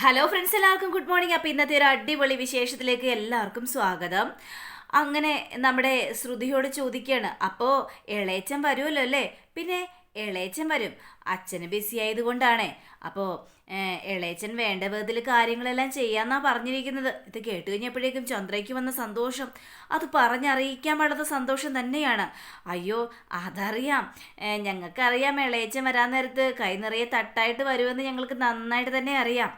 Hello friends എല്ലാവർക്കും good morning അപ്പോൾ ഇന്നത്തെ ഒരു അടിപൊളി വിശേഷത്തിലേക്ക് എല്ലാവർക്കും സ്വാഗതം. അങ്ങനെ നമ്മുടെ ശ്രുതിയോട് ചോദിക്കുകയാണ് അപ്പോൾ ഇളയച്ചൻ വരുമല്ലോ അല്ലേ? പിന്നെ ഇളയച്ചൻ വരും. അച്ഛന് ബിസി ആയതുകൊണ്ടാണേ. അപ്പോൾ ഇളയച്ചൻ വേണ്ട വിധത്തിൽ കാര്യങ്ങളെല്ലാം ചെയ്യാമെന്നാണ് പറഞ്ഞിരിക്കുന്നത്. ഇത് കേട്ട് കഴിഞ്ഞപ്പോഴേക്കും ചന്ദ്രയ്ക്ക് വന്ന സന്തോഷം. അത് പറഞ്ഞറിയിക്കാൻ പാടാത്ത സന്തോഷം തന്നെയാണ്. അയ്യോ അതറിയാം. ഞങ്ങൾക്കറിയാം ഇളയച്ചൻ വരാൻ നേരത്ത് കൈ നിറയെ തട്ടായിട്ട് വരുമെന്ന് ഞങ്ങൾക്ക് നന്നായിട്ട് തന്നെ അറിയാം.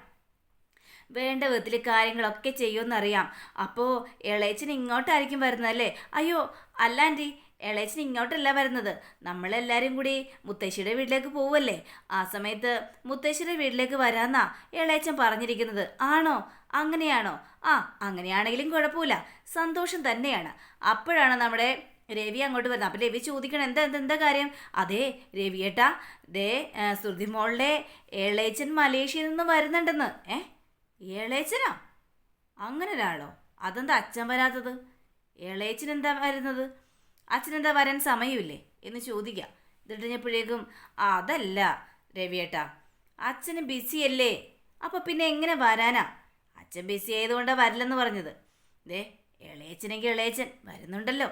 വേണ്ട വിധത്തിൽ കാര്യങ്ങളൊക്കെ ചെയ്യുമെന്നറിയാം. അപ്പോൾ ഇളയച്ചൻ ഇങ്ങോട്ടായിരിക്കും വരുന്നതല്ലേ അയ്യോ അല്ല ആന്റി. ഇളയച്ചൻ ഇങ്ങോട്ടല്ല വരുന്നത്. നമ്മളെല്ലാവരും കൂടി മുത്തശ്ശിയുടെ വീട്ടിലേക്ക് പോവല്ലേ? ആ സമയത്ത് മുത്തശ്ശിയുടെ വീട്ടിലേക്ക് വരാന്നാ ഇളയച്ചൻ പറഞ്ഞിരിക്കുന്നത്. ആണോ? അങ്ങനെയാണോ? ആ അങ്ങനെയാണെങ്കിലും കുഴപ്പമില്ല. സന്തോഷം തന്നെയാണ്. അപ്പോഴാണ് നമ്മുടെ രവി അങ്ങോട്ട് വരുന്നത്. അപ്പം രവി ചോദിക്കണം എന്താ എന്താ എന്താ കാര്യം? അതെ രവിയേട്ടാ ദേ ശ്രുതി മോളുടെ ഇളയച്ചൻ മലേഷ്യയിൽ നിന്ന് വരുന്നുണ്ടെന്ന്. ഏ? ഏളേച്ചനോ? അങ്ങനെ ഒരാളോ അതെന്താ അച്ഛൻ വരാത്തത്? ഏളേച്ചൻ എന്താ വരുന്നത്? അച്ഛനെന്താ വരാൻ സമയമില്ലേ? എന്ന് ചോദിക്കാം. എന്നിട്ട് കഴിഞ്ഞപ്പോഴേക്കും അതല്ല രവിയേട്ടാ. അച്ഛന് ബിസിയല്ലേ? അപ്പോൾ പിന്നെ എങ്ങനെ വരാനാ? അച്ഛൻ ബിസി ആയതുകൊണ്ടാണ് വരില്ലെന്ന് പറഞ്ഞത്. ദേ ഇളയച്ചനെങ്കിൽ ഇളയച്ചൻ വരുന്നുണ്ടല്ലോ.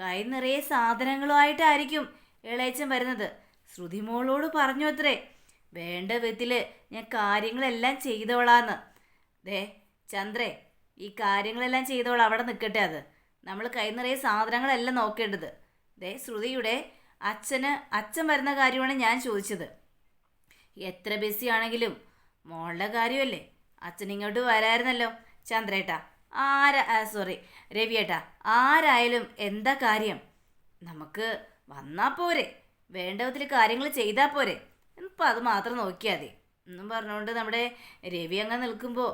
കൈ നിറയെ സാധനങ്ങളുമായിട്ടായിരിക്കും ഇളയച്ചൻ വരുന്നത്. ശ്രുതിമോളോട് പറഞ്ഞു അത്രേ. വേണ്ട വിധത്തിൽ ഞാൻ കാര്യങ്ങളെല്ലാം ചെയ്തോളാന്ന് ദേ ചന്ദ്രേ ഈ കാര്യങ്ങളെല്ലാം ചെയ്തവൾ അവിടെ നിൽക്കട്ടെ അത്. നമ്മൾ കൈ നിറയെ സാധനങ്ങളെല്ലാം നോക്കേണ്ടത്. ദേ ശ്രുതിയുടെ അച്ഛന് അച്ഛൻ വരുന്ന കാര്യമാണ് ഞാൻ ചോദിച്ചത്. എത്ര ബിസി ആണെങ്കിലും മോളുടെ കാര്യമല്ലേ? അച്ഛൻ ഇങ്ങോട്ട് വരായിരുന്നല്ലോ. ചന്ദ്രേട്ടാ ആരാ സോറി രവിയേട്ടാ ആരായാലും എന്താ കാര്യം? നമുക്ക് വന്നാൽ പോരെ. വേണ്ട വിധത്തിൽ കാര്യങ്ങൾ ചെയ്താൽ പോരെ. ഇപ്പം അത് മാത്രം നോക്കിയാൽ മതി. എന്നും പറഞ്ഞുകൊണ്ട് നമ്മുടെ രവി അങ്ങ് നിൽക്കുമ്പോൾ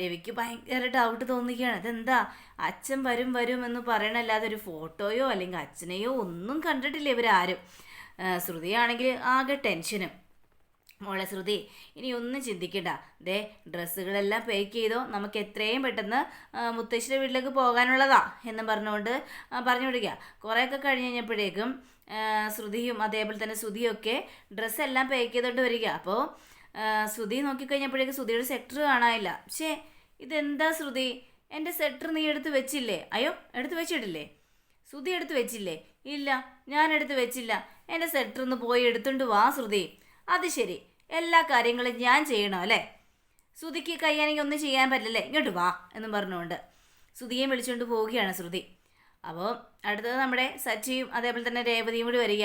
രവിക്ക് ഭയങ്കര ഡൗട്ട് തോന്നിക്കുകയാണ്. അതെന്താ അച്ഛൻ വരും വരും എന്ന് പറയണല്ലാതെ ഒരു ഫോട്ടോയോ അല്ലെങ്കിൽ അച്ഛനെയോ ഒന്നും കണ്ടിട്ടില്ല ഇവരാരും. ശ്രുതിയാണെങ്കിൽ ആകെ ടെൻഷനും മോളെ ശ്രുതി ഇനി ഒന്നും ചിന്തിക്കണ്ട. ദേ ഡ്രസ്സുകളെല്ലാം പേക്ക് ചെയ്തോ നമുക്ക് എത്രയും പെട്ടെന്ന് മുത്തശ്ശിയുടെ വീട്ടിലേക്ക് പോകാനുള്ളതാ എന്ന് പറഞ്ഞുകൊണ്ട് പറഞ്ഞു വിടുക. കുറേയൊക്കെ കഴിഞ്ഞ് കഴിഞ്ഞപ്പോഴേക്കും ശ്രുതിയും അതേപോലെ തന്നെ ശ്രുതിയൊക്കെ ഡ്രസ്സെല്ലാം പേക്ക് ചെയ്തോണ്ട് വരിക. അപ്പോൾ ശ്രുതി നോക്കിക്കഴിഞ്ഞപ്പോഴേക്കും ശ്രുതിയുടെ സെക്ടർ കാണാനില്ല. പക്ഷേ ഇതെന്താ ശ്രുതി? എന്റെ സെക്ടർ നീ എടുത്ത് വെച്ചില്ലേ? അയ്യോ എടുത്ത് വെച്ചിട്ടില്ലേ? ശ്രുതി എടുത്ത് വെച്ചില്ലേ? ഇല്ല ഞാൻ എടുത്ത് വെച്ചില്ല. എന്റെ സെക്ടർ ഒന്ന് പോയി എടുത്തുകൊണ്ട് വാ ശ്രുതി. അത് ശരി എല്ലാ കാര്യങ്ങളും ഞാൻ ചെയ്യണം അല്ലേ? ശ്രുതിക്ക് കയ്യാണെങ്കിൽ ഒന്നും ചെയ്യാൻ പറ്റില്ലല്ലേ? ഇങ്ങോട്ട് വാ എന്ന് പറഞ്ഞുകൊണ്ട് ശ്രുതിയെ വിളിച്ചുകൊണ്ട് പോവുകയാണ് ശ്രുതി. അപ്പോൾ അടുത്തത് നമ്മുടെ സച്ചിയും അതേപോലെ തന്നെ രേവതിയും കൂടി വരിക.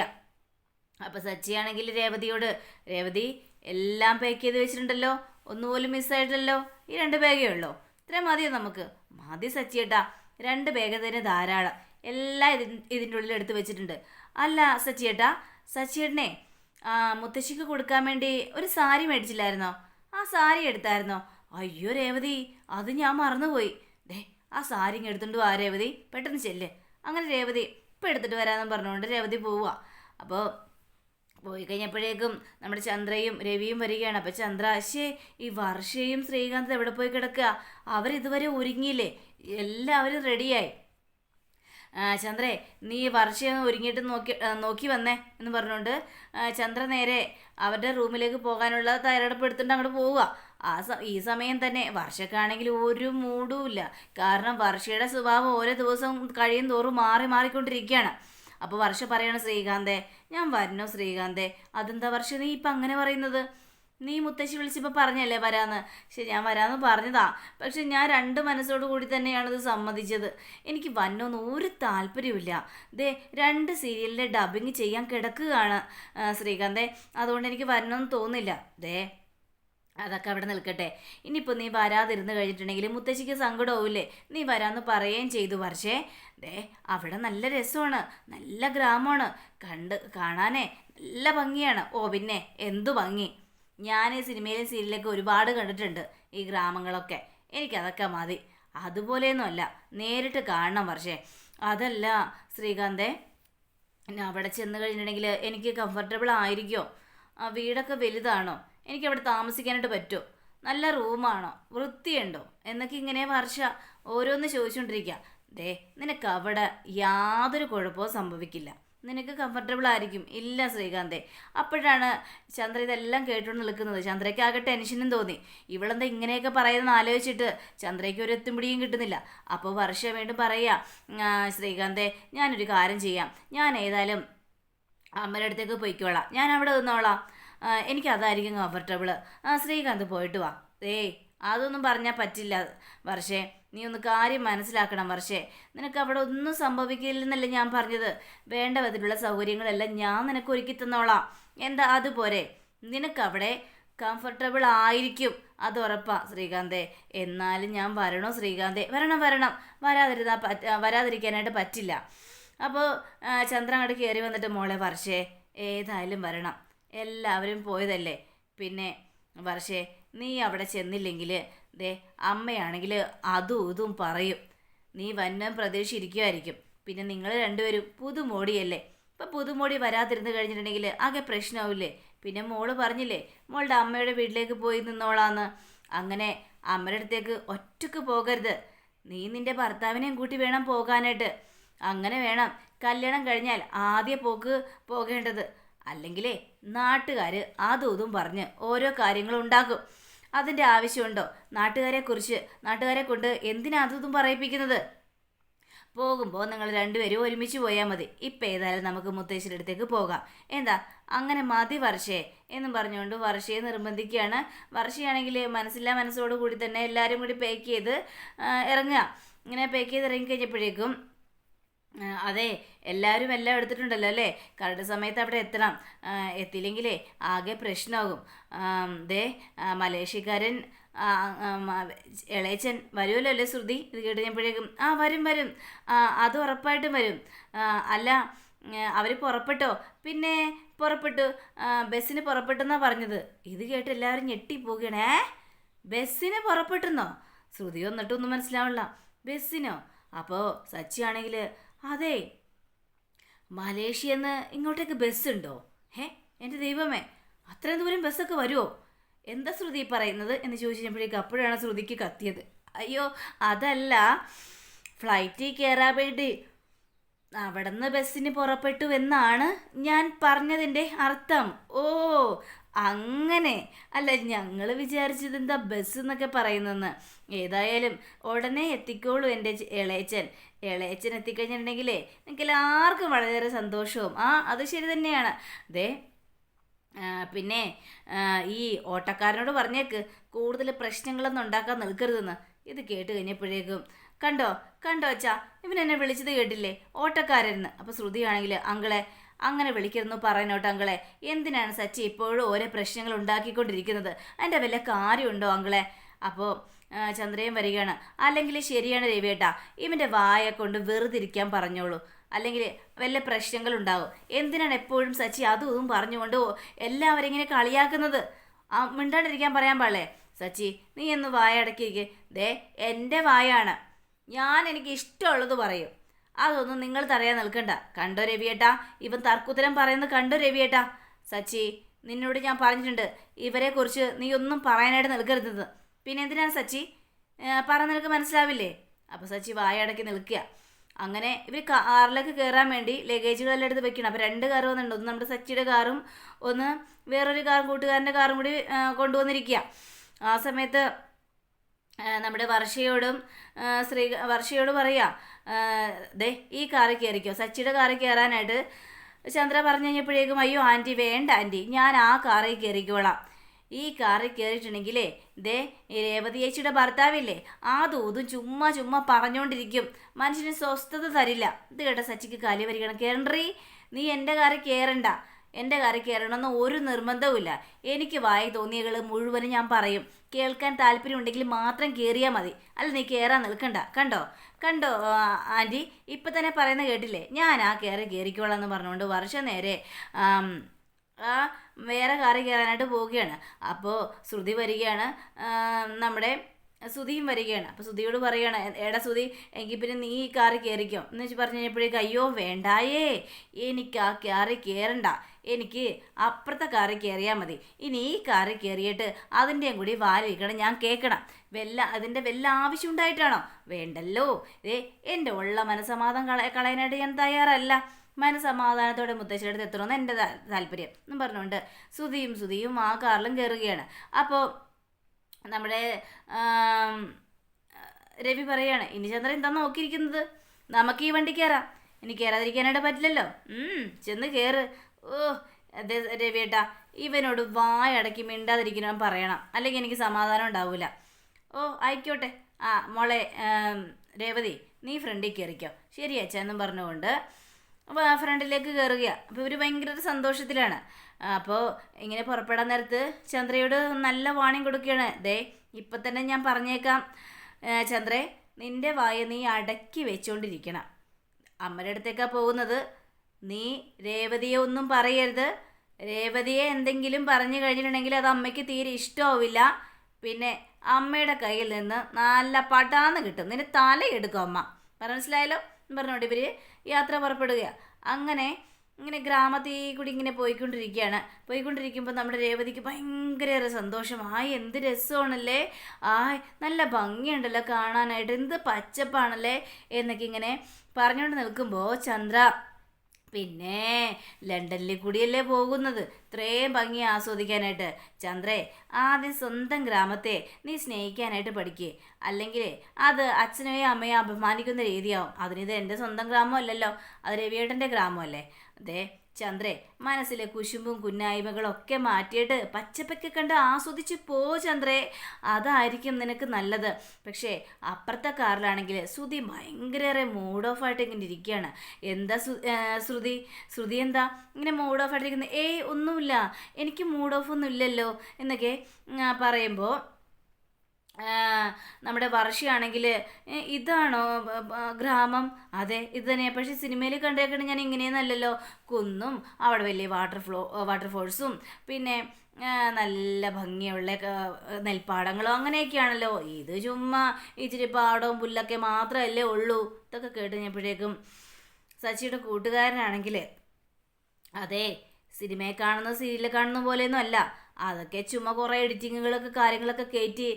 അപ്പോൾ സച്ചിയാണെങ്കിൽ രേവതിയോട് രേവതി എല്ലാം പാക്ക് ചെയ്ത് വെച്ചിട്ടുണ്ടല്ലോ. ഒന്നുപോലും മിസ്സായിട്ടല്ലോ ഈ രണ്ട് ബാഗേ ഉള്ളോ. ഇത്രയും മതിയോ നമുക്ക്? മതി സച്ചിയേട്ടാ രണ്ട് ബാഗ് തന്നെ ധാരാളം. എല്ലാം ഇതി ഇതിന്റെ ഉള്ളിൽ എടുത്ത് വെച്ചിട്ടുണ്ട്. അല്ല സച്ചിയേട്ടാ സച്ചിയേട്ടനെ മുത്തശ്ശിക്ക് കൊടുക്കാൻ വേണ്ടി ഒരു സാരി മേടിച്ചില്ലായിരുന്നോ? ആ സാരി എടുത്തായിരുന്നോ? അയ്യോ രേവതി അത് ഞാൻ മറന്നുപോയി. ദേ ആ സാരി ഇങ്ങ് എടുത്തുകൊണ്ട് വാ രേവതി. പെട്ടെന്ന് ചെല്ല്. അങ്ങനെ രേവതി ഇപ്പം എടുത്തിട്ട് വരാമെന്ന് പറഞ്ഞുകൊണ്ട് രേവതി പോവുക അപ്പോൾ പോയി കഴിഞ്ഞപ്പോഴേക്കും നമ്മുടെ ചന്ദ്രയും രവിയും വരികയാണ്. അപ്പം ചന്ദ്ര അശ്ശേ ഈ വർഷയും ശ്രീകാന്ത് എവിടെ പോയി കിടക്കുക? അവരിതുവരെ ഒരുങ്ങിയില്ലേ? എല്ലാവരും റെഡിയായി. ചന്ദ്രേ നീ വർഷയൊന്ന് ഒരുങ്ങിയിട്ട് നോക്കി നോക്കി വന്നേ എന്ന് പറഞ്ഞുകൊണ്ട് ചന്ദ്ര നേരെ അവരുടെ റൂമിലേക്ക് പോകാനുള്ള തയ്യാറെടുപ്പെടുത്തിട്ട് അങ്ങോട്ട് പോവുക. ആ ഈ സമയം തന്നെ വർഷക്കാണെങ്കിൽ ഒരു മൂടുമില്ല കാരണം വർഷയുടെ സ്വഭാവം ഓരോ ദിവസം കഴിയും തോറും മാറി മാറിക്കൊണ്ടിരിക്കുകയാണ്. അപ്പോൾ വർഷ പറയണം ശ്രീകാന്തേ ഞാൻ വരണോ ശ്രീകാന്തേ? അതെന്താ വർഷ നീ ഇപ്പം അങ്ങനെ പറയുന്നത്? നീ മുത്തശ്ശി വിളിച്ചപ്പോൾ പറഞ്ഞല്ലേ വരാന്ന്? പക്ഷെ ഞാൻ വരാമെന്ന് പറഞ്ഞതാ. പക്ഷെ ഞാൻ രണ്ട് മനസ്സോടു കൂടി തന്നെയാണത് സമ്മതിച്ചത്. എനിക്ക് വന്നൊന്നും ഒരു താല്പര്യമില്ല ദേ രണ്ട് സീരിയലിന്റെ ഡബിങ് ചെയ്യാൻ കിടക്കുകയാണ് ശ്രീകാന്തേ. അതുകൊണ്ട് എനിക്ക് വരണമെന്ന് തോന്നില്ല ദേ അതൊക്കെ അവിടെ നിൽക്കട്ടെ. ഇനിയിപ്പോൾ നീ വരാതിരുന്ന് കഴിഞ്ഞിട്ടുണ്ടെങ്കിൽ മുത്തശ്ശിക്ക് സങ്കടമാവില്ലേ? നീ വരാമെന്ന് പറയുകയും ചെയ്തു. പക്ഷേ ദേ അവിടെ നല്ല രസമാണ്. നല്ല ഗ്രാമമാണ്. കണ്ട് കാണാനേ നല്ല ഭംഗിയാണ്. ഓ പിന്നെ എന്തു ഭംഗി. ഞാൻ ഈ സിനിമയിലും സീരിയലൊക്കെ ഒരുപാട് കണ്ടിട്ടുണ്ട് ഈ ഗ്രാമങ്ങളൊക്കെ. എനിക്കതൊക്കെ മതി. അതുപോലെയൊന്നുമല്ല നേരിട്ട് കാണണം. പക്ഷേ അതല്ല ശ്രീകാന്തേ അവിടെ ചെന്ന് കഴിഞ്ഞിട്ടുണ്ടെങ്കിൽ എനിക്ക് കംഫർട്ടബിൾ ആയിരിക്കുമോ ആ വീടൊക്കെ വലുതാണോ? എനിക്ക് അവിടെ താമസിക്കാനായിട്ട് പറ്റുമോ നല്ല റൂമാണോ? വൃത്തിയുണ്ടോ? എന്നൊക്കെ ഇങ്ങനെ വർഷ ഓരോന്ന് ചോദിച്ചുകൊണ്ടിരിക്കുക ദേ നിനക്ക് അവിടെ യാതൊരു കുഴപ്പവും സംഭവിക്കില്ല. നിനക്ക് കംഫർട്ടബിൾ ആയിരിക്കും. ഇല്ല ശ്രീകാന്തേ. അപ്പോഴാണ് ചന്ദ്ര ഇതെല്ലാം കേട്ടുകൊണ്ട് നിൽക്കുന്നത്. ചന്ദ്രയ്ക്ക് ആകെ ടെൻഷനും തോന്നി. ഇവളെന്താ ഇങ്ങനെയൊക്കെ പറയുന്നത് ആലോചിച്ചിട്ട് ചന്ദ്രയ്ക്ക് ഒരു എത്തുമ്പിടിയും കിട്ടുന്നില്ല. അപ്പോൾ വർഷ വീണ്ടും പറയാ "ആ, ശ്രീകാന്തേ ഞാനൊരു കാര്യം ചെയ്യാം. ഞാൻ ഏതായാലും അമ്മയുടെ അടുത്തേക്ക് പോയിക്കോളാം. ഞാൻ അവിടെ നിന്നോളാം. എനിക്കതായിരിക്കും കംഫർട്ടബിൾ ആ ശ്രീകാന്ത് പോയിട്ട് വാ. ഏയ് അതൊന്നും പറഞ്ഞാൽ പറ്റില്ല. വർഷേ നീ ഒന്ന് കാര്യം മനസ്സിലാക്കണം വർഷേ. നിനക്ക് അവിടെ ഒന്നും സംഭവിക്കില്ലെന്നല്ല ഞാൻ പറഞ്ഞത്. വേണ്ട വിധത്തിലുള്ള സൗകര്യങ്ങളെല്ലാം ഞാൻ നിനക്ക് ഒരുക്കി തന്നോളാം. എന്താ അതുപോലെ നിനക്കവിടെ കംഫർട്ടബിൾ ആയിരിക്കും അത് ഉറപ്പാ ശ്രീകാന്തേ. എന്നാലും ഞാൻ വരണോ ശ്രീകാന്തേ? വരണം വരണം. വരാതിരുന്നാ പറ്റ വരാതിരിക്കാനായിട്ട് പറ്റില്ല. അപ്പോൾ ചന്ദ്രൻ അങ്ങോട്ട് കയറി വന്നിട്ട് മോളെ വർഷേ ഏതായാലും വരണം. എല്ലാവരും പോയതല്ലേ? പിന്നെ വർഷേ നീ അവിടെ ചെന്നില്ലെങ്കിൽ ദേ അമ്മയാണെങ്കിൽ അതും ഇതും പറയും. നീ വന്നം പ്രതീക്ഷിച്ചിരിക്കുമായിരിക്കും പിന്നെ നിങ്ങൾ രണ്ടുപേരും പുതുമോടിയല്ലേ? ഇപ്പം പുതുമോടി വരാതിരുന്ന് കഴിഞ്ഞിട്ടുണ്ടെങ്കിൽ ആകെ പ്രശ്നമാവില്ലേ? പിന്നെ മോൾ പറഞ്ഞില്ലേ മോളുടെ അമ്മയുടെ വീട്ടിലേക്ക് പോയി നിന്നോളാന്ന്. അങ്ങനെ അമ്മയുടെ അടുത്തേക്ക് ഒറ്റയ്ക്ക് പോകരുത്. നീ നിന്റെ ഭർത്താവിനെയും കൂട്ടി വേണം പോകാനായിട്ട്. അങ്ങനെ വേണം കല്യാണം കഴിഞ്ഞാൽ ആദ്യ പോക്ക് പോകേണ്ടത്. അല്ലെങ്കിലേ നാട്ടുകാർ അതും ഇതും പറഞ്ഞ് ഓരോ കാര്യങ്ങളും ഉണ്ടാക്കും. അതിന്റെ ആവശ്യമുണ്ടോ? നാട്ടുകാരെ കുറിച്ച് നാട്ടുകാരെ കൊണ്ട് എന്തിനാ അതും പറയിപ്പിക്കുന്നത്? പോകുമ്പോൾ നിങ്ങൾ രണ്ടുപേരും ഒരുമിച്ച് പോയാൽ മതി. ഇപ്പം ഏതായാലും നമുക്ക് മുത്തശ്ശിയുടെ അടുത്തേക്ക് പോകാം. എന്താ? അങ്ങനെ മതി വർഷേ എന്നും പറഞ്ഞുകൊണ്ട് വർഷയെ നിർബന്ധിക്കുകയാണ്. വർഷയാണെങ്കിൽ മനസ്സില്ലാ മനസ്സോടു കൂടി തന്നെ എല്ലാവരും കൂടി പാക്ക് ചെയ്ത് ഇറങ്ങുക. ഇങ്ങനെ പാക്ക് ചെയ്ത് ഇറങ്ങിക്കഴിഞ്ഞപ്പോഴേക്കും അതെ എല്ലാവരും എല്ലാം എടുത്തിട്ടുണ്ടല്ലോ അല്ലേ? കറക്റ്റ് സമയത്ത് അവിടെ എത്തണം. എത്തിയില്ലെങ്കിലേ ആകെ പ്രശ്നമാകും ദേ മലേഷ്യക്കാരൻ ഇളയച്ചൻ വരുമല്ലോ അല്ലേ ശ്രുതി? ഇത് കേട്ട് കഴിഞ്ഞപ്പോഴേക്കും ആ വരും വരും. അത് ഉറപ്പായിട്ടും വരും. അല്ല അവർ പുറപ്പെട്ടോ? പിന്നെ പുറപ്പെട്ടു. ബസ്സിന് പുറപ്പെട്ടെന്നാണ് പറഞ്ഞത്. ഇത് കേട്ട് എല്ലാവരും ഞെട്ടിപ്പോവുകയാണ്. ബസ്സിന് പുറപ്പെട്ടെന്നോ? ശ്രുതി വന്നിട്ടൊന്നും മനസ്സിലാവില്ല ബസ്സിനോ? അപ്പോൾ സച്ചിയാണെങ്കിൽ അതെ. മലേഷ്യന്ന് ഇങ്ങോട്ടേക്ക് ബസ്സുണ്ടോ? ഹേ എന്റെ ദൈവമേ അത്രയും ദൂരം ബസ്സൊക്കെ വരുമോ എന്താ ശ്രുതി പറയുന്നത് എന്ന് ചോദിച്ചപ്പോഴേക്ക് അപ്പോഴാണ് ശ്രുതിക്ക് കത്തിയത്. അയ്യോ അതല്ല. ഫ്ലൈറ്റിൽ കയറാൻ വേണ്ടി അവിടുന്ന് ബസ്സിന് പുറപ്പെട്ടു എന്നാണ് ഞാൻ പറഞ്ഞതിന്റെ അർത്ഥം. ഓ അങ്ങനെ. അല്ല ഞങ്ങൾ വിചാരിച്ചത് എന്താ ബസ് എന്നൊക്കെ പറയുന്നെന്ന്. ഏതായാലും ഉടനെ എത്തിക്കോളൂ എന്റെ ഇളയച്ചൻ ഇളയച്ചൻ എത്തിക്കഴിഞ്ഞിട്ടുണ്ടെങ്കിലേ നിങ്ങൾക്ക് എല്ലാവർക്കും വളരെയേറെ സന്തോഷവും. ആ അത് ശരി തന്നെയാണ്. അതെ പിന്നെ ഈ ഓട്ടക്കാരനോട് പറഞ്ഞേക്ക് കൂടുതൽ പ്രശ്നങ്ങളൊന്നും ഉണ്ടാക്കാൻ നിൽക്കരുതെന്ന്. ഇത് കേട്ട് കഴിഞ്ഞപ്പോഴേക്കും കണ്ടോ കണ്ടോ അച്ഛാ ഇവൻ എന്നെ വിളിച്ചത് കേട്ടില്ലേ? ഓട്ടക്കാരെന്ന് അപ്പോൾ ശ്രുതിയാണെങ്കിൽ അങ്കളെ അങ്ങനെ വിളിക്കരുന്നു പറയാനോട്ട് അങ്കളെ. എന്തിനാണ് സച്ചി ഇപ്പോഴും ഓരോ പ്രശ്നങ്ങൾ ഉണ്ടാക്കിക്കൊണ്ടിരിക്കുന്നത്? അതിന്റെ വല്ല കാര്യമുണ്ടോ അങ്കളെ? അപ്പോൾ ചന്ദ്രയും വരികയാണ്. അല്ലെങ്കിൽ ശരിയാണ് രവിയേട്ടാ ഇവന്റെ വായ കൊണ്ട് വെറുതിരിക്കാൻ പറഞ്ഞോളൂ. അല്ലെങ്കിൽ വല്ല പ്രശ്നങ്ങളുണ്ടാവും. എന്തിനാണ് എപ്പോഴും സച്ചി അതും ഇതും പറഞ്ഞുകൊണ്ട് എല്ലാവരും ഇങ്ങനെ കളിയാക്കുന്നത്? മിണ്ടാണ്ടിരിക്കാൻ പറയാൻ പാടില്ലേ? സച്ചി നീ എന്ന് വായ അടക്കിയിരിക്കെ. ദേ എന്റെ വായാണ്. ഞാൻ എനിക്ക് ഇഷ്ടമുള്ളത് പറയും. അതൊന്നും നിങ്ങൾ തറയാൻ നിൽക്കണ്ട. കണ്ടോ രവിയേട്ടാ? ഇവൻ തർക്കുത്തരം പറയുന്നത് കണ്ടോ രവിയേട്ടാ? സച്ചി നിന്നോട് ഞാൻ പറഞ്ഞിട്ടുണ്ട്. ഇവരെക്കുറിച്ച് നീ ഒന്നും പറയാനായിട്ട് നിൽക്കരുതെന്ന് പിന്നെ എന്തിനാ സച്ചി പറഞ്ഞ നിനക്ക് മനസ്സിലാവില്ലേ? അപ്പോൾ സച്ചി വായ അടക്കി നിൽക്കുക. അങ്ങനെ ഇവർ കാറിലേക്ക് കയറാൻ വേണ്ടി ലഗേജുകളെല്ലാം എടുത്ത് വെക്കണം അപ്പോൾ രണ്ട് കാർ വന്നിട്ടുണ്ട്. ഒന്ന് നമ്മുടെ സച്ചിയുടെ കാറും ഒന്ന് വേറൊരു കാറും കൂട്ടുകാരന്റെ കാറും കൂടി കൊണ്ടുവന്നിരിക്കുക. ആ സമയത്ത് നമ്മുടെ വർഷയോടും ശ്രീ വർഷയോട് പറയാ ആ, ദേ ഈ കാറിൽ കയറിക്കോ. സച്ചിയുടെ കാറിൽ കയറാനായിട്ട് ചന്ദ്ര പറഞ്ഞു കഴിഞ്ഞപ്പോഴേക്കും അയ്യോ ആന്റി വേണ്ട ആന്റി. ഞാൻ ആ കാറിൽ കയറിക്കോളാം. ഈ കാറിൽ കയറിയിട്ടുണ്ടെങ്കിലേ ദേ രേവതി ചേച്ചിയുടെ ഭർത്താവില്ലേ ആ ദൂതും ചുമ്മാ ചുമ്മാ പറഞ്ഞുകൊണ്ടിരിക്കും മനുഷ്യന് സ്വസ്ഥത തരില്ല. ഇത് കേട്ട സച്ചിക്ക് കാലി വരികയാണ്. കേറണ്ടി നീ എന്റെ കാറിൽ കയറണ്ട എന്റെ കാറിൽ കയറണമെന്ന് ഒരു നിർബന്ധവുമില്ല. എനിക്ക് വായി തോന്നിയകൾ മുഴുവനും ഞാൻ പറയും. കേൾക്കാൻ താല്പര്യമുണ്ടെങ്കിൽ മാത്രം കയറിയാൽ മതി. അല്ല നീ കയറാൻ നിൽക്കണ്ട. കണ്ടോ? കണ്ടോ ആന്റി? ഇപ്പം തന്നെ പറയുന്ന കേട്ടില്ലേ? ഞാൻ ആ കയറി കയറിക്കോളാം എന്ന് പറഞ്ഞുകൊണ്ട് വർഷം നേരെ ആം, വേറെ കാറി കയറാനായിട്ട് പോവുകയാണ്. അപ്പോൾ ശ്രുതി വരികയാണ്. നമ്മുടെ സുധിയും വരികയാണ്. അപ്പോൾ സുധിയോട് പറയുകയാണ് "എ- എടാ സുധി എങ്കിൽ പിന്നെ നീ ഈ കാറി കയറിക്കോ. എന്ന് വെച്ച് പറഞ്ഞു കഴിഞ്ഞപ്പോഴേക്ക് അയ്യോ വേണ്ടായേ. എനിക്ക് ആ കാറി കയറണ്ട. എനിക്ക് അപ്പുറത്തെ കാറി കയറിയാൽ മതി. ഇനി ഈ കാറി കയറിയിട്ട് അതിന്റെയും കൂടി വാലിരിക്കണം ഞാൻ കേൾക്കണം. വല്ല അതിന്റെ വല്ല ആവശ്യം ഉണ്ടായിട്ടാണോ? വേണ്ടല്ലോ. ഏ എന്റെ ഉള്ള മനസ്സമാധം കള കളയാനായിട്ട് ഞാൻ തയ്യാറല്ല. മനസമാധാനത്തോടെ മുത്തശ്ശിയുടെ അടുത്ത് എത്തണമെന്ന് എന്റെ താല്പര്യം എന്നും പറഞ്ഞുകൊണ്ട് സുധിയും സുധിയും ആ കാറിലും കയറുകയാണ്. അപ്പോൾ നമ്മുടെ രവി പറയാണ് ഇനി ചന്ദ്രൻ എന്താ നോക്കിയിരിക്കുന്നത്? നമുക്ക് ഈ വണ്ടി കയറാം. ഇനി കയറാതിരിക്കാനായിട്ട് പറ്റില്ലല്ലോ. ചെന്ന് കയറ്. ഓ അതെ രവിയേട്ടാ ഇവനോട് വായടക്കി മിണ്ടാതിരിക്കണം പറയണം. അല്ലെങ്കിൽ എനിക്ക് സമാധാനം ഉണ്ടാവില്ല ഓ ആയിക്കോട്ടെ. ആ മോളെ രേവതി നീ ഫ്രണ്ടിൽ കയറിക്കോ. ശരി അച്ഛ എന്നും പറഞ്ഞുകൊണ്ട് അപ്പോൾ ആ ഫ്രണ്ടിലേക്ക് കയറുകയാണ് അപ്പോൾ ഇവർ ഭയങ്കര സന്തോഷത്തിലാണ്. അപ്പോൾ ഇങ്ങനെ പുറപ്പെടാൻ നേരത്ത് ചന്ദ്രയോട് നല്ല വാണിംഗ് കൊടുക്കുകയാണ്. ദേ ഇപ്പം തന്നെ ഞാൻ പറഞ്ഞേക്കാം. ചന്ദ്രെ നിന്റെ വായ നീ അടക്കി വെച്ചുകൊണ്ടിരിക്കണം അമ്മയുടെ അടുത്തേക്കാണ് പോകുന്നത്. നീ രേവതിയെ ഒന്നും പറയരുത്. രേവതിയെ എന്തെങ്കിലും പറഞ്ഞു കഴിഞ്ഞിട്ടുണ്ടെങ്കിൽ അത് അമ്മയ്ക്ക് തീരെ ഇഷ്ടമാവില്ല. പിന്നെ അമ്മയുടെ കയ്യിൽ നിന്ന് നല്ല പടാന്ന് കിട്ടും. നിന്റെ തലയെടുക്കും അമ്മ. മനസ്സിലായാലോ എന്ന് പറഞ്ഞോണ്ട് ഇവർ യാത്ര പുറപ്പെടുകയാണ് അങ്ങനെ ഇങ്ങനെ ഗ്രാമത്തിൽ കൂടി ഇങ്ങനെ പോയിക്കൊണ്ടിരിക്കുകയാണ്. പോയിക്കൊണ്ടിരിക്കുമ്പോൾ നമ്മുടെ രേവതിക്ക് ഭയങ്കര സന്തോഷം. ആ എന്ത് രസമാണല്ലേ? ആ നല്ല ഭംഗിയുണ്ടല്ലോ കാണാനായിട്ട്. എന്ത് പച്ചപ്പാണല്ലേ? എന്നൊക്കെ ഇങ്ങനെ പറഞ്ഞുകൊണ്ട് നിൽക്കുമ്പോൾ ചന്ദ്ര പിന്നെ ലണ്ടനിൽ കൂടിയല്ലേ പോകുന്നത്. ഇത്രയും ഭംഗി ആസ്വദിക്കാനായിട്ട്. ചന്ദ്രേ ആദ്യം സ്വന്തം ഗ്രാമത്തെ നീ സ്നേഹിക്കാനായിട്ട് പഠിക്കേ. അല്ലെങ്കിൽ അത് അച്ഛനെയും അമ്മയെ അഭിമാനിക്കുന്ന രീതിയാവും. അതിനിത് എന്റെ സ്വന്തം ഗ്രാമമല്ലല്ലോ. അത് രവിയേട്ടന്റെ ഗ്രാമമല്ലേ? അതെ ചന്ദ്രേ മനസ്സിലെ കുശുമ്പും കുന്നായ്മകളും ഒക്കെ മാറ്റിയിട്ട് പച്ചപ്പൊക്കെ കണ്ട് ആസ്വദിച്ച് പോ ചന്ദ്രേ. അതായിരിക്കും നിനക്ക് നല്ലത്. പക്ഷേ അപ്പുറത്തെ കാറിലാണെങ്കിൽ ശ്രുതി ഭയങ്കര മൂഡ് ഓഫ് ആയിട്ട് ഇങ്ങനെ ഇരിക്കുകയാണ്. എന്താ ശ്രുതി? ശ്രുതി എന്താ? ഇങ്ങനെ മൂഡ് ഓഫ് ആയിട്ടിരിക്കുന്നത് ഏയ് ഒന്നുമില്ല. എനിക്ക് മൂഡ് ഓഫ് ഒന്നും ഇല്ലല്ലോ എന്നൊക്കെ പറയുമ്പോൾ നമ്മുടെ വർഷയാണെങ്കിൽ ഇതാണോ ഗ്രാമം? അതെ ഇത് തന്നെ പക്ഷേ സിനിമയിൽ കണ്ടേക്കണ ഞാൻ ഇങ്ങനെയൊന്നല്ലല്ലോ. കുന്നും അവിടെ വലിയ വാട്ടർ ഫ്ലോ വാട്ടർഫോൾസും പിന്നെ നല്ല ഭംഗിയുള്ള നെൽപ്പാടങ്ങളും അങ്ങനെയൊക്കെയാണല്ലോ. ഇത് ചുമ്മാ ഇച്ചിരി പാടവും പുല്ലൊക്കെ മാത്രമല്ലേ ഉള്ളൂ. ഇതൊക്കെ കേട്ട് കഴിഞ്ഞപ്പോഴേക്കും സച്ചിയുടെ കൂട്ടുകാരനാണെങ്കിൽ അതെ സിനിമയെ കാണുന്ന സീരിയലിൽ കാണുന്ന പോലെയൊന്നും അല്ല. അതൊക്കെ ചുമ കുറേ എഡിറ്റിങ്ങുകളൊക്കെ കാര്യങ്ങളൊക്കെ കയറ്റി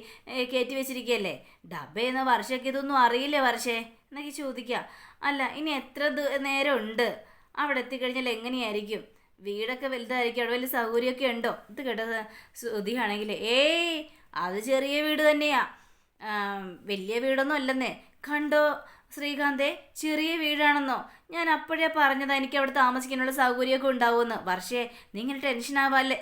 കയറ്റി വെച്ചിരിക്കുകയല്ലേ ഡബ് ചെയ്യുന്ന വർഷയ്ക്ക് ഇതൊന്നും അറിയില്ലേ വർഷേ? എന്നൊക്കെ ചോദിക്കുക അല്ല ഇനി എത്ര നേരം ഉണ്ട് അവിടെ എത്തിക്കഴിഞ്ഞാൽ എങ്ങനെയായിരിക്കും? വീടൊക്കെ വലുതായിരിക്കും അവിടെ വലിയ സൗകര്യമൊക്കെ ഉണ്ടോ? ഇത് കേട്ടത് ശ്രുതിയാണെങ്കിൽ ഏയ് അത് ചെറിയ വീട് തന്നെയാ. വലിയ വീടൊന്നും അല്ലെന്നേ. കണ്ടോ ശ്രീകാന്തേ ചെറിയ വീടാണെന്നോ? ഞാൻ അപ്പോഴേ പറഞ്ഞതാ എനിക്ക് അവിടെ താമസിക്കാനുള്ള സൗകര്യമൊക്കെ ഉണ്ടാവുമെന്ന്. വർഷേ നിങ്ങൾ ടെൻഷൻ ആവാല്ലേ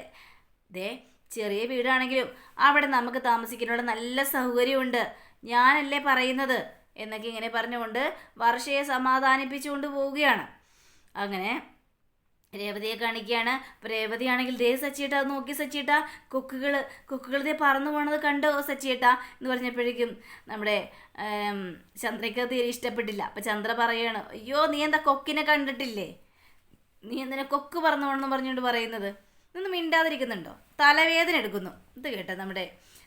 ദേ ചെറിയ വീടാണെങ്കിലും അവിടെ നമുക്ക് താമസിക്കാനുള്ള നല്ല സൗകര്യമുണ്ട്. ഞാനല്ലേ പറയുന്നത്? എന്നൊക്കെ ഇങ്ങനെ പറഞ്ഞുകൊണ്ട് വർഷയെ സമാധാനിപ്പിച്ചുകൊണ്ട് പോവുകയാണ്. അങ്ങനെ രേവതിയെ കാണിക്കുകയാണ്. അപ്പോൾ രേവതിയാണെങ്കിൽ ദേ സച്ചിയേട്ട അത് നോക്കി സച്ചിയേട്ട കൊക്കുകൾ കൊക്കുകൾ ദേ പറന്നു പോണത് കണ്ടോ സച്ചിയേട്ട എന്ന് പറഞ്ഞപ്പോഴേക്കും നമ്മുടെ ചന്ദ്രയ്ക്ക് തീരെ ഇഷ്ടപ്പെട്ടില്ല. അപ്പം ചന്ദ്ര പറയാണ് അയ്യോ നീ എന്താ കൊക്കിനെ കണ്ടിട്ടില്ലേ? നീ എന്തിനാ കൊക്ക് പറന്നു പോകണമെന്ന് പറഞ്ഞുകൊണ്ട് പറയുന്നത്? ഇതൊന്നും മിണ്ടാതിരിക്കുന്നുണ്ടോ? തലവേദന എടുക്കുന്നു. ഇത് കേട്ടോ നമ്മുടെ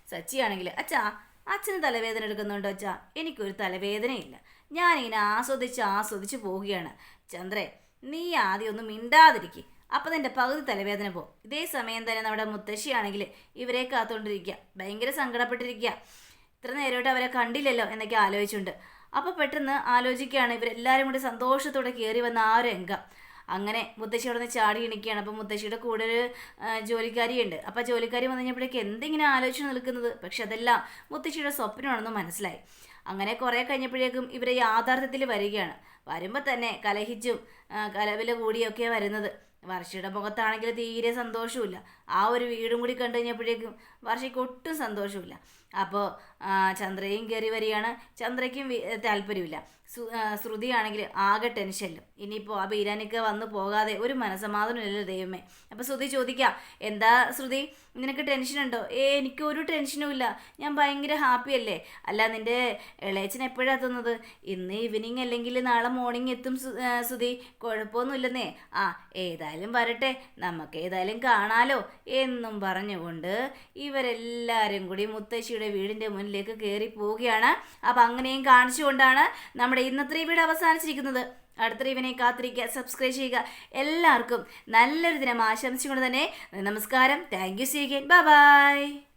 സച്ചിയാണെങ്കിൽ അച്ഛാ അച്ഛന് തലവേദന എടുക്കുന്നുണ്ടോ അച്ഛാ? എനിക്കൊരു തലവേദനയില്ല. ഞാനിങ്ങനെ ആസ്വദിച്ച് ആസ്വദിച്ച് പോവുകയാണ്. ചന്ദ്രേ നീ ആദ്യം ഒന്ന് മിണ്ടാതിരിക്കുക അപ്പം നിന്റെ പകുതി തലവേദന പോകും. ഇതേ സമയം തന്നെ നമ്മുടെ മുത്തശ്ശിയാണെങ്കിൽ ഇവരെ കാത്തുകൊണ്ടിരിക്കുക ഭയങ്കര സങ്കടപ്പെട്ടിരിക്കുക ഇത്ര നേരമായിട്ട് അവരെ കണ്ടില്ലല്ലോ എന്നൊക്കെ ആലോചിച്ചുണ്ട് അപ്പോൾ പെട്ടെന്ന് ആലോചിക്കുകയാണ് ഇവരെല്ലാവരും കൂടി സന്തോഷത്തോടെ കയറി വന്ന ആ ഒരു രംഗം. അങ്ങനെ മുത്തശ്ശി അവിടെ നിന്ന് ചാടി എണിക്കുകയാണ്. അപ്പം മുത്തശ്ശിയുടെ കൂടെ ഒരു ജോലിക്കാരിയുണ്ട്. അപ്പം ജോലിക്കാരി വന്നു കഴിഞ്ഞപ്പോഴേക്ക് എന്തിങ്ങനെ ആലോചിച്ച് നിൽക്കുന്നത്? പക്ഷെ അതെല്ലാം മുത്തശ്ശിയുടെ സ്വപ്നമാണെന്ന് മനസ്സിലായി. അങ്ങനെ കുറേ കഴിഞ്ഞപ്പോഴേക്കും ഇവരെ യാഥാർത്ഥ്യത്തിൽ വരികയാണ്. വരുമ്പോൾ തന്നെ കലഹിച്ചും കലവില കൂടിയൊക്കെ വരുന്നത്. വർഷയുടെ മുഖത്താണെങ്കിൽ തീരെ സന്തോഷമില്ല ആ ഒരു വീടും കൂടി കണ്ടു കഴിഞ്ഞപ്പോഴേക്കും വർഷയ്ക്ക് ഒട്ടും സന്തോഷമില്ല അപ്പോൾ ചന്ദ്രയും കയറി വരികയാണ്. ചന്ദ്രയ്ക്കും താല്പര്യമില്ല ശ്രുതിയാണെങ്കിൽ ആകെ ടെൻഷനിലും. ഇനിയിപ്പോൾ ആ ബീരാനിക്ക് വന്ന് പോകാതെ ഒരു മനസമാധാനമില്ല ദൈവമേ. അപ്പോൾ ശ്രുതി ചോദിക്കാം എന്താ ശ്രുതി നിനക്ക് ടെൻഷനുണ്ടോ? ഏ എനിക്ക് ഒരു ടെൻഷനും ഇല്ല. ഞാൻ ഭയങ്കര ഹാപ്പി അല്ലേ? അല്ല നിന്റെ ഇളയച്ചൻ എപ്പോഴാണ് എത്തുന്നത് ഇന്ന് ഈവനിങ് അല്ലെങ്കിൽ നാളെ മോർണിംഗ് എത്തും ശ്രുതി. കുഴപ്പമൊന്നുമില്ലെന്നേ. ആ ഏതായാലും വരട്ടെ. നമുക്ക് ഏതായാലും കാണാലോ. എന്നും പറഞ്ഞുകൊണ്ട് ഇവരെല്ലാവരും കൂടി മുത്തശ്ശിയുടെ വീടിന്റെ മുന്നിലേക്ക് കയറി പോവുകയാണ്. അപ്പം അങ്ങനെയും കാണിച്ചുകൊണ്ടാണ് നമ്മുടെ ഇന്നത്തെ ഇവിടെ വീട് അവസാനിച്ചിരിക്കുന്നത്. അടുത്ത റീവിനെ കാത്തിരിക്കുക സബ്സ്ക്രൈബ് ചെയ്യുക. എല്ലാവർക്കും നല്ലൊരു ദിനം ആശംസിച്ചുകൊണ്ട് തന്നെ നമസ്കാരം. താങ്ക് യു സീഗൻ ബൈ ബൈ